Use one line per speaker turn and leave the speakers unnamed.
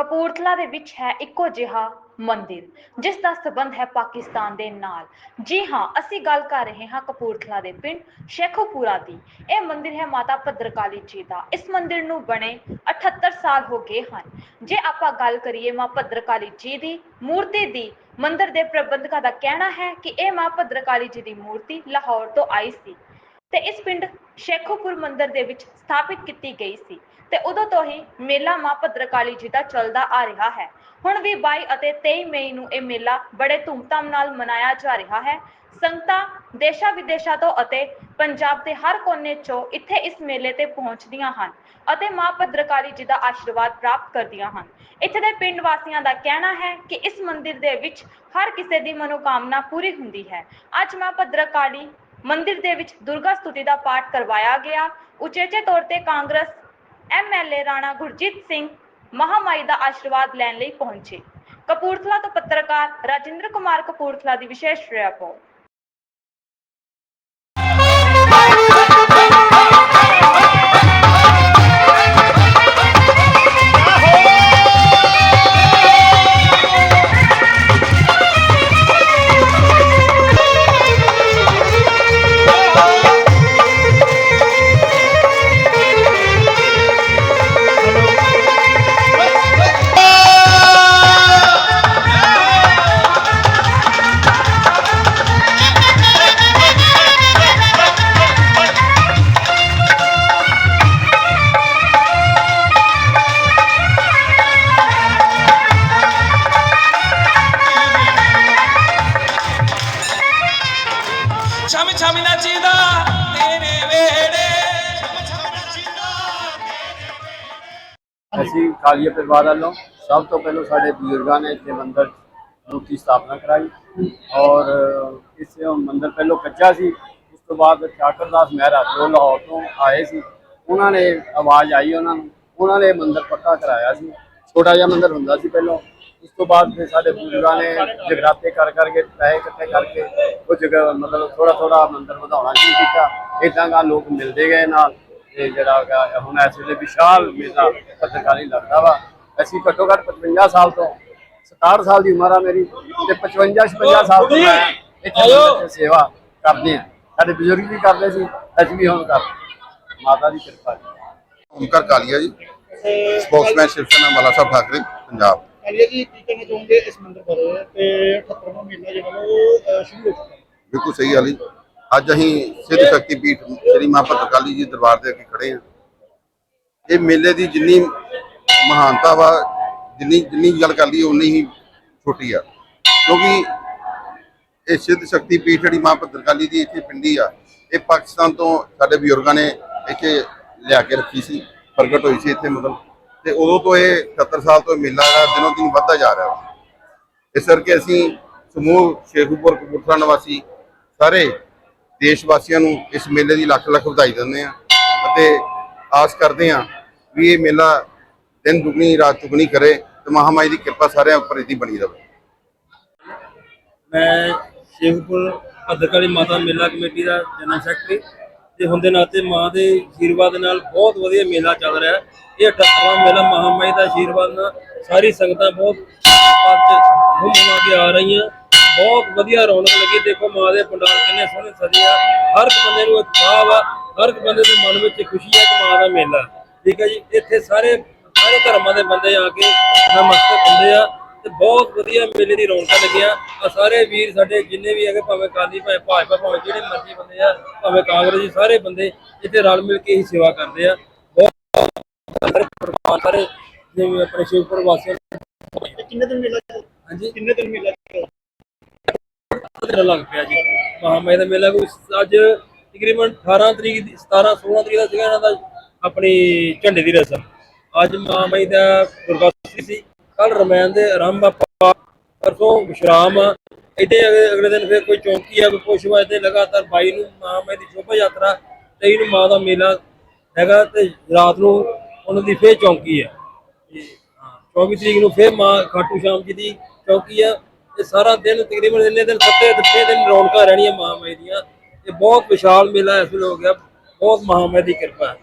ਕਪੂਰਥਲਾ ਦੇ ਵਿੱਚ ਹੈ ਇੱਕੋ ਜਿਹਾ ਮੰਦਿਰ, ਜਿਸ ਦਾ ਸਬੰਧ ਹੈ ਪਾਕਿਸਤਾਨ ਦੇ ਨਾਲ। ਜੀ ਹਾਂ, ਅਸੀਂ ਗੱਲ ਕਰ ਰਹੇ ਹਾਂ ਕਪੂਰਥਲਾ ਦੇ ਪਿੰਡ ਸ਼ੇਖੋਪੁਰਾ ਦੀ। ਇਹ ਮੰਦਿਰ ਹੈ ਮਾਤਾ ਭੱਦਰਕਾਲੀ ਜੀ ਦਾ। ਇਸ ਮੰਦਿਰ ਨੂੰ ਬਣੇ 78 ਸਾਲ ਹੋ ਗਏ ਹਨ। ਜੇ ਆਪਾਂ ਗੱਲ ਕਰੀਏ ਮਾਂ ਭੱਦਰਕਾਲੀ ਜੀ ਦੀ ਮੂਰਤੀ ਦੀ, ਮੰਦਿਰ ਦੇ ਪ੍ਰਬੰਧਕਾਂ ਦਾ ਕਹਿਣਾ ਹੈ ਕਿ ਇਹ ਮਾਂ ਭੱਦਰਕਾਲੀ ਜੀ ਦੀ ਮੂਰਤੀ ਲਾਹੌਰ ਤੋਂ ਆਈ ਸੀ ਤੇ ਇਸ ਪਿੰਡ ਸ਼ੇਖੋਪੁਰ ਮੰਦਿਰ ਦੇ ਵਿੱਚ ਸਥਾਪਿਤ ਕੀਤੀ ਗਈ ਸੀ। ਤੇ ਉਦੋਂ ਤੋਂ ਹੀ ਮੇਲਾ ਮਾਂ ਭੱਦਰਕਾਲੀ ਜੀ ਦਾ ਚੱਲਦਾ ਆ ਰਿਹਾ ਹੈ। ਹੁਣ ਵੀ 22 ਅਤੇ 23 ਮਈ ਨੂੰ ਇਹ ਮੇਲਾ ਬੜੇ ਧੂਮਧਾਮ ਨਾਲ ਮਨਾਇਆ ਜਾ ਰਿਹਾ ਹੈ। ਸੰਗਤਾਂ ਦੇਸ਼ਾਂ ਵਿਦੇਸ਼ਾਂ ਤੋਂ ਅਤੇ ਪੰਜਾਬ ਦੇ ਹਰ ਕੋਨੇ 'ਚੋਂ ਇੱਥੇ ਇਸ ਮੇਲੇ ਤੇ ਪਹੁੰਚਦੀਆਂ ਹਨ ਅਤੇ ਮਾਂ ਭੱਦਰਕਾਲੀ ਜੀ ਦਾ ਆਸ਼ੀਰਵਾਦ ਪ੍ਰਾਪਤ ਕਰਦੀਆਂ ਹਨ। ਇੱਥੇ ਦੇ ਪਿੰਡ ਵਾਸੀਆਂ ਦਾ ਕਹਿਣਾ ਹੈ ਕਿ ਇਸ ਮੰਦਿਰ ਦੇ ਵਿੱਚ ਹਰ ਕਿਸੇ ਦੀ ਮਨੋਕਾਮਨਾ ਪੂਰੀ ਹੁੰਦੀ ਹੈ। ਅੱਜ ਮਾਂ ਭੱਦਰਕਾਲੀ ਮੰਦਿਰ ਦੇ ਵਿੱਚ ਦੁਰਗਾ ਸਤੁਤੀ ਦਾ ਪਾਠ ਕਰਵਾਇਆ ਗਿਆ। ਉਚੇਚੇ ਤੌਰ ਤੇ ਕਾਂਗਰਸ ਐਮਐਲਏ ਰਾਣਾ ਗੁਰਜੀਤ ਸਿੰਘ ਮਹਾਮਾਈ ਦਾ ਆਸ਼ੀਰਵਾਦ ਲੈਣ ਲਈ ਪਹੁੰਚੇ। ਕਪੂਰਥਲਾ ਤੋਂ ਪੱਤਰਕਾਰ ਰਾਜਿੰਦਰ ਕੁਮਾਰ ਕਪੂਰਥਲਾ ਦੀ ਵਿਸ਼ੇਸ਼ ਰਿਪੋਰਟ
ਅਸੀਂ ਕਾਲੀਆ ਪਰਿਵਾਰ ਵੱਲੋਂ ਸਭ ਤੋਂ ਪਹਿਲਾਂ ਸਾਡੇ ਬਜ਼ੁਰਗਾਂ ਨੇ ਇੱਥੇ ਮੰਦਰ ਮੂਰਤੀ ਸਥਾਪਨਾ ਕਰਾਈ ਔਰ ਇਸ ਮੰਦਰ ਪਹਿਲਾਂ ਕੱਚਾ ਸੀ, ਉਸ ਤੋਂ ਬਾਅਦ ਠਾਕਰਦਾਸ ਮਹਿਰਾ ਜੋ ਲਾਹੌਰ ਤੋਂ ਆਏ ਸੀ, ਉਹਨਾਂ ਨੇ ਆਵਾਜ਼ ਆਈ ਉਹਨਾਂ ਨੂੰ, ਉਹਨਾਂ ਨੇ ਮੰਦਰ ਪੱਕਾ ਕਰਾਇਆ ਸੀ, ਛੋਟਾ ਜਿਹਾ ਮੰਦਰ ਹੁੰਦਾ ਸੀ ਪਹਿਲਾਂ, ਉਸ ਤੋਂ ਬਾਅਦ ਫਿਰ ਸਾਡੇ ਬਜ਼ੁਰਗਾਂ ਨੇ ਜਗਰਾਤੇ ਕਰ ਕਰਕੇ, ਪੈਸੇ ਇਕੱਠੇ ਕਰਕੇ, ਉਹ ਜਗ੍ਹਾ ਮਤਲਬ ਥੋੜਾ ਥੋੜਾ ਮੰਦਰ ਵਧਾਉਣਾ ਸ਼ੁਰੂ ਕੀਤਾ ਇਦਾਂ ਦਾ ਲੋਕ ਮਿਲਦੇ ਗਏ ਨਾਲ ਤੇ ਜਿਹੜਾ ਹੈਗਾ ਹੁਣ ਇਸ ਵੇਲੇ ਵਿਸ਼ਾਲ ਮੇਲਾ ਪੱਤਰਕਾਰੀ ਲੱਗਦਾ ਵਾ। ਅਸੀਂ ਘੱਟੋ ਘੱਟ 55 ਸਾਲ ਤੋਂ 67 ਸਾਲ ਦੀ ਉਮਰ ਆ ਮੇਰੀ ਤੇ 55 56 ਸਾਲ ਤੋਂ ਮੈਂ ਇੱਥੇ ਸੇਵਾ ਕਰਦੇ ਆ ਸਾਡੇ ਬਜ਼ੁਰਗ ਵੀ ਕਰਦੇ ਸੀ ਅੱਜ ਵੀ ਹੁਣ ਕਰਦੇ ਮਾਤਾ ਦੀ ਕਿਰਪਾ ਜੀ।
ਓਮਕਾਰ ਕਾਲੀਆ ਜੀ ਸਪੋਕਸਮੈਨ ਸ਼ਿਵ ਸੈਨਾ ਮਾਲਾ ਸਾਹਿਬ ਠਾਕਰੇ ਪੰਜਾਬ।
ਕਾਲੀਆ ਜੀ ਕੀ ਕਹਿਣਾ ਚਾਹੋਗੇ ਇਸ ਮੰਦਿਰ ਬਾਰੇ? ਤੇ 78ਵਾਂ ਮਹੀਨਾ ਜਿਹੜਾ ਉਹ ਸ਼ੁਰੂ ਹੋ ਚੁੱਕਾ।
ਬਿਲਕੁਲ ਸਹੀ ਹਾਲੀ ਅੱਜ ਅਸੀਂ ਸਿੱਧ ਸ਼ਕਤੀ ਪੀਠ ਸ੍ਰੀ ਮਾਂ ਭੱਤਰਕਾਲੀ ਜੀ ਦਰਬਾਰ ਦੇ ਅੱਗੇ ਖੜੇ ਹਾਂ। ਇਹ ਮੇਲੇ ਦੀ ਜਿੰਨੀ ਮਹਾਨਤਾ ਵਾ, ਜਿੰਨੀ ਜਿੰਨੀ ਗੱਲ ਕਰ ਲਈ ਉਨੀ ਹੀ ਛੋਟੀ ਆ। ਕਿਉਂਕਿ ਇਹ ਸਿੱਧ ਸ਼ਕਤੀ ਪੀਠ ਜਿਹੜੀ ਮਾਂ ਭੱਤਰਕਾਲੀ ਦੀ ਇੱਥੇ ਪਿੰਡੀ ਆ, ਇਹ ਪਾਕਿਸਤਾਨ ਤੋਂ ਸਾਡੇ ਬਜ਼ੁਰਗਾਂ ਨੇ ਇੱਥੇ ਲਿਆ ਕੇ ਰੱਖੀ ਸੀ, ਪ੍ਰਗਟ ਹੋਈ ਸੀ ਇੱਥੇ ਮਤਲਬ। ਤੇ ਉਦੋਂ ਤੋਂ ਇਹ 70 ਸਾਲ ਤੋਂ ਇਹ ਮੇਲਾ ਜਿਹੜਾ ਦਿਨੋਂ ਦਿਨ ਵੱਧਦਾ ਜਾ ਰਿਹਾ ਵਾ। ਇਸ ਕਰਕੇ ਅਸੀਂ ਸਮੂਹ ਸ਼ੇਖੂਪੁਰ ਕਪੂਰਥਲਾ ਨਿਵਾਸੀ ਸਾਰੇ ਦੇਸ਼ ਵਾਸੀਆਂ ਨੂੰ ਇਸ ਮੇਲੇ ਦੀ ਲੱਖ ਲੱਖ ਵਧਾਈ ਦਿੰਦੇ ਆ ਅਤੇ ਆਸ ਕਰਦੇ ਆ ਵੀ ਇਹ ਮੇਲਾ ਦਿਨ ਦੁਗਣੀ, ਰਾਤ ਚੁਗਣੀ ਕਰੇ ਤੇ ਮਹਾਮਾਈ ਦੀ ਕਿਰਪਾ ਸਾਰਿਆਂ ਉੱਪਰ ਇਦੀ ਬਣੀ ਰਹੇ।
ਮੈਂ ਸ਼ੇਖਪੁਰ ਭੱਦਰਕਾਲੀ ਮਾਤਾ ਮੇਲਾ ਕਮੇਟੀ ਦਾ ਜਨਰਲ ਸੈਕਟਰੀ ਤੇ ਹੁੰਦੇ ਨਾਤੇ ਮਾਂ ਦੇ ਆਸ਼ੀਰਵਾਦ ਨਾਲ ਬਹੁਤ ਵਧੀਆ ਮੇਲਾ ਚੱਲ ਰਿਹਾ। ਹੈ ਇਹ 78ਵਾਂ ਮੇਲਾ ਮਹਾਮਾਈ ਦਾ ਆਸ਼ੀਰਵਾਦ ਨਾਲ ਸਾਰੀ ਸੰਗਤਾਂ ਬਹੁਤ ਅੱਜ ਘੁੰਮ ਘੁਮਾ ਕੇ ਆ ਰਹੀਆਂ। ਬਹੁਤ ਵਧੀਆ ਰੌਣਕ ਲੱਗੀ। ਦੇਖੋ ਮਾਂ ਦੇ ਪੰਡਾਲ ਕਿੰਨੇ ਸੋਹਣੇ ਸਜੇ ਆ। ਹਰ ਇੱਕ ਬੰਦੇ ਨੂੰ ਇੱਕ ਚਾਅ ਆ। ਹਰ ਇੱਕ ਬੰਦੇ ਦੇ ਮਨ ਵਿੱਚ ਖੁਸ਼ੀ ਹੈ ਕਿ ਮਾਂ ਦਾ ਮੇਲਾ ਠੀਕ ਹੈ ਜੀ? ਇੱਥੇ ਸਾਰੇ ਸਾਰੇ ਧਰਮਾਂ ਦੇ ਬੰਦੇ ਆ ਕੇ ਨਮਸਤਕ ਹੁੰਦੇ ਆ ਤੇ ਬਹੁਤ ਵਧੀਆ ਮੇਲੇ ਦੀ ਰੌਣਕਾਂ ਲੱਗੀਆਂ। ਆ ਸਾਰੇ ਵੀਰ ਸਾਡੇ ਜਿੰਨੇ ਵੀ ਹੈਗੇ ਭਾਵੇਂ ਕਾਲੀ ਭਾਵੇਂ ਭਾਜਪਾ ਭਾਵੇਂ ਜਿਹੜੇ ਮਰਜ਼ੀ ਬੰਦੇ ਆ ਭਾਵੇਂ ਕਾਂਗਰਸੀ ਸਾਰੇ ਬੰਦੇ ਇੱਥੇ ਰਲ ਮਿਲ ਕੇ ਹੀ ਸੇਵਾ ਕਰਦੇ ਆ। ਬਹੁਤ ਸਾਰੇ ਜਿਵੇਂ ਆਪਣੇ ਸ਼ਿਵਪੁਰ ਵਾਸੀਆਂ
ਕਿੰਨੇ ਦਿਨ ਮੇਲਾ?
ਹਾਂਜੀ।
ਕਿੰਨੇ ਦਿਨ ਮੇਲਾ ਚੱਲਦਾ?
ਲੱਗ ਪਿਆ ਜੀ। ਮਹਾਮਾਈ ਦਾ ਮੇਲਾ ਕੋਈ ਅੱਜ ਤਕਰੀਬਨ 18 ਤਰੀਕ ਦੀ 17 16 ਤਰੀਕ ਦਾ ਸੀਗਾ ਇਹਨਾਂ ਦਾ ਆਪਣੀ ਝੰਡੇ ਦੀ ਰਸਮ। ਅੱਜ ਮਹਾਮਾਈ ਦਾ ਗੁਰਗਾਸੀ ਸੀ। ਕੱਲ ਰਮਾਇਣ ਦੇ ਆਰੰਭ ਆ ਪਰਸੋਂ ਵਿਸ਼ਰਾਮ ਆ। ਇੱਥੇ ਅਗਲੇ ਦਿਨ ਫਿਰ ਕੋਈ ਚੌਂਕੀ ਆ, ਕੋਈ ਕੁਛ ਵਾ ਇੱਥੇ ਲਗਾਤਾਰ 22 ਨੂੰ ਮਹਾਮਾਈ ਦੀ ਸ਼ੋਭਾ ਯਾਤਰਾ 23 ਨੂੰ ਮਾਂ ਦਾ ਮੇਲਾ ਹੈਗਾ ਤੇ ਰਾਤ ਨੂੰ ਉਹਨਾਂ ਦੀ ਫੇਰ ਚੌਂਕੀ ਆ। ਤੇ 24 ਤਰੀਕ ਨੂੰ ਫੇਰ ਮਾਂ ਖਾਟੂ ਸ਼ਾਮ ਜੀ ਦੀ ਚੌਂਕੀ ਆ। ਇਹ ਸਾਰਾ ਦਿਨ ਤਕਰੀਬਨ ਇੰਨੇ ਦਿਨ ਸੱਤੇ ਦਿੱਤੇ ਦਿਨ ਰੌਣਕਾਂ ਰਹਿਣੀਆਂ ਮਹਾਮਾਈ ਦੀਆਂ। ਤੇ ਬਹੁਤ ਵਿਸ਼ਾਲ ਮੇਲਾ ਇਸ ਵੇਲੇ ਹੋ ਗਿਆ। ਬਹੁਤ ਮਹਾਮਾਈ ਦੀ ਕਿਰਪਾ ਹੈ।